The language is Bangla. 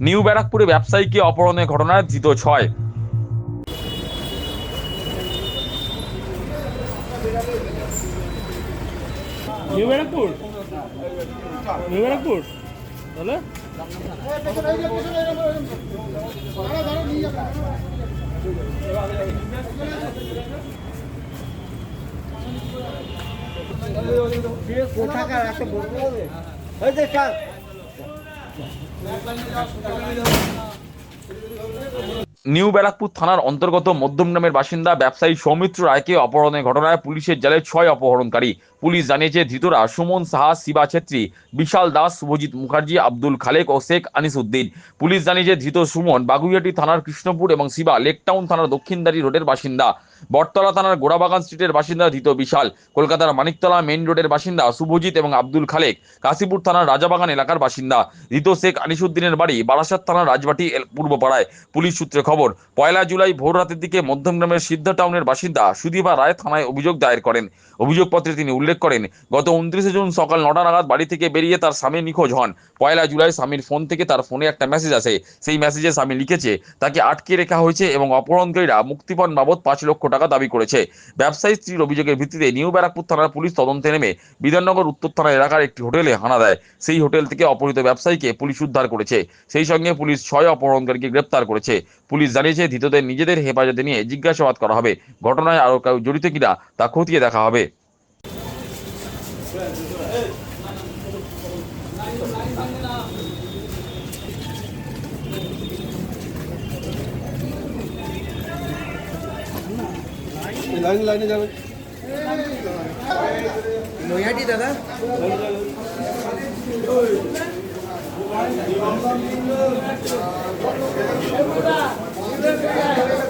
নিউ ব্যারাকপুরে ব্যবসায়ীকে অপহরণের ঘটনায় ধৃত ছয়। নিউ ব্যারাকপুর? নিউ ব্যারাকপুর? তাহলে? কোথাকার একটা বলতে হবে। ওই যে চাল নিউ ব্যারাকপুর থানার অন্তর্গত মধ্যম গ্রামের বাসিন্দা ব্যবসায়ী সৌমিত্র রায়কে অপহরণের ঘটনায় পুলিশের জালে ছয় অপহরণকারী। পুলিশ জানিয়েছে, ধৃতরা সুমন সাহা, শিবা ছেত্রী, বিশাল দাস, শুভজিৎ মুখার্জি, আব্দুল খালেক ও শেখ আনিসুদ্দিন পুলিশ জানিয়েছে, ধৃত সুমন বাগুইয়াটি থানার কৃষ্ণপুর এবং শিবা লেকটাউন থানার দক্ষিণদারি রোডের বাসিন্দা। বটতলা থানার গোড়াবাগান স্ট্রিটের বাসিন্দা ধৃত বিশাল। কলকাতার মানিকতলা মেইন রোডের বাসিন্দা শুভজিৎ এবং আব্দুল খালেক, কাশীপুর থানার রাজাবাগান এলাকার বাসিন্দা ধৃত শেখ আনিসুদ্দিনের বাড়ি বারাসাত থানার রাজবাটি পূর্বপাড়ায়। পুলিশ সূত্রে খবর, পয়লা জুলাই ভোর রাতের দিকে মধ্যমগ্রামের সিদ্ধা টাউনের বাসিন্দা সুদীপা রায় থানায় অভিযোগ দায়ের করেন। অভিযোগপত্রে তিনি উল্লেখ করেন, গত উনত্রিশে জুন সকাল নটা নাগাদ বাড়ি থেকে বেরিয়ে তার স্বামী নিখোঁজ হন। পয়লা জুলাই স্বামীর ফোন থেকে তার ফোনে একটা মেসেজ আসে। সেই মেসেজে স্বামী লিখেছে, তাকে আটকে রেখা হয়েছে এবং অপহরণকারীরা মুক্তিপণ বাবদ পাঁচ লক্ষ টাকা দাবি করেছে। ব্যবসায়ী স্ত্রীর অভিযোগের ভিত্তিতে নিউ ব্যারাকপুর থানার পুলিশ তদন্তে নেমে বিধাননগর উত্তর থানা এলাকার একটি হোটেলে হানা দেয়। সেই হোটেল থেকে অপহৃত ব্যবসায়ীকে পুলিশ উদ্ধার করেছে। সেই সঙ্গে পুলিশ ছয় অপহরণকারীকে গ্রেপ্তার করেছে। পুলিশ জানিয়েছে, ধৃতদের নিজেদের হেফাজতে নিয়ে জিজ্ঞাসাবাদ করা হবে। ঘটনায় আরও কেউ জড়িত কিনা তা খতিয়ে দেখা হবে। লাইনে লাইনে যাবে নৈহাটি দাদা Thank you.